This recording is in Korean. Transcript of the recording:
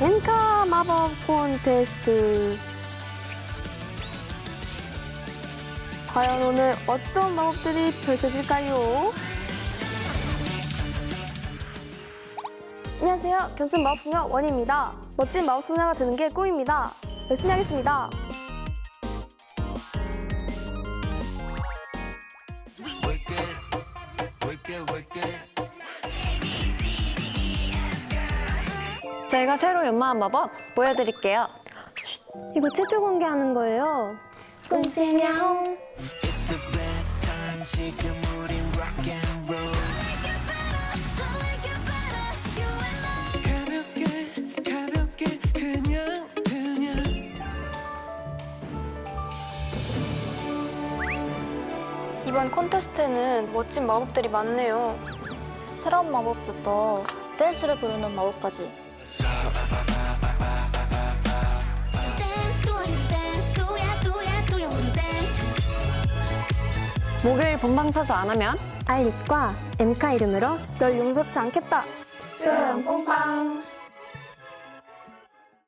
엔카 마법 콘테스트. 과연 오늘 어떤 마법들이 펼쳐질까요? 안녕하세요. 견습 마법소녀 원희입니다. 멋진 마법소녀가 되는 게 꿈입니다. 열심히 하겠습니다. 저희가 새로 연마한 마법 보여드릴게요. 이거 최초 공개하는 거예요. 그냥 이번 콘테스트에는 멋진 마법들이 많네요. 새로운 마법부터 댄스를 부르는 마법까지 dance, do a little dance, do ya, do ya, do ya wanna dance? 목요일 본방 사수 안 하면 알립과 엠카 이름으로 널 용서치 않겠다. 뾰로롱 뽕빵.